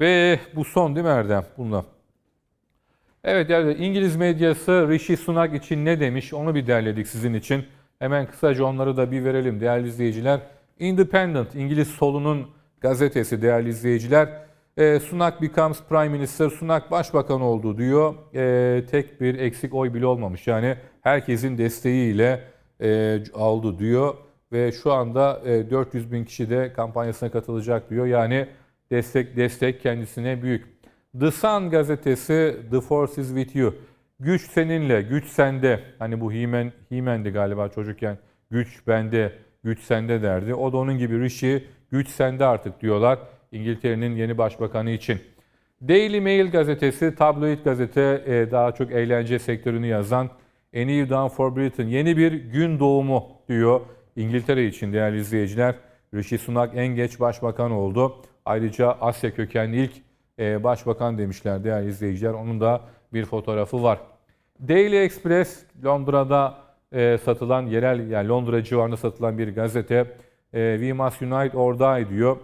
Ve bu son değil mi Erdem? Bununla. Evet yani İngiliz medyası Rishi Sunak için ne demiş onu bir derledik sizin için. Hemen kısaca onları da bir verelim değerli izleyiciler. Independent, İngiliz solunun gazetesi değerli izleyiciler. E, Sunak becomes Prime Minister, Sunak başbakan oldu diyor. E, tek bir eksik oy bile olmamış. Yani herkesin desteğiyle e, aldı diyor. Ve şu anda e, 400 bin kişi de kampanyasına katılacak diyor. Yani destek destek kendisine büyük. The Sun gazetesi The Force is with you. Güç seninle, güç sende. Hani bu He-Man, He-Man'di galiba çocukken. Güç bende, güç sende derdi. O da onun gibi Rishi, güç sende artık diyorlar İngiltere'nin yeni başbakanı için. Daily Mail gazetesi, tabloid gazete, e, daha çok eğlence sektörünü yazan A New Dawn for Britain, yeni bir gün doğumu diyor İngiltere için değerli izleyiciler. Rishi Sunak en geç başbakan oldu. Ayrıca Asya kökenli ilk e, başbakan demişler değerli izleyiciler. Onun da bir fotoğrafı var. Daily Express Londra'da e, satılan yerel yani Londra civarında satılan bir gazete. E, We must unite or die diyor.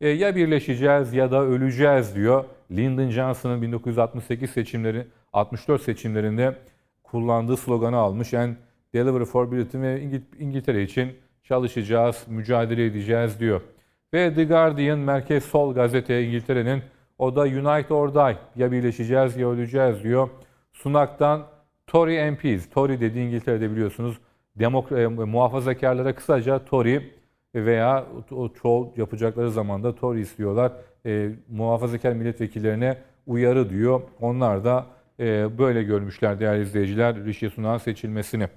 Ya birleşeceğiz ya da öleceğiz diyor. Lyndon Johnson'ın 1968 seçimleri 64 seçimlerinde kullandığı sloganı almış. And Deliver for Britain ve İngil- İngiltere için çalışacağız, mücadele edeceğiz diyor. Ve The Guardian merkez sol gazete İngiltere'nin o da Unite or Die ya birleşeceğiz ya öleceğiz diyor. Sunak'tan Tory MPs, Tory dedi İngiltere'de biliyorsunuz demok e, muhafazakarlara kısaca Tory veya o çoğul yapacakları zaman da Tory istiyorlar. E, muhafazakar milletvekillerine uyarı diyor. Onlar da e, böyle görmüşler değerli izleyiciler Rishi Sunak'ın seçilmesini.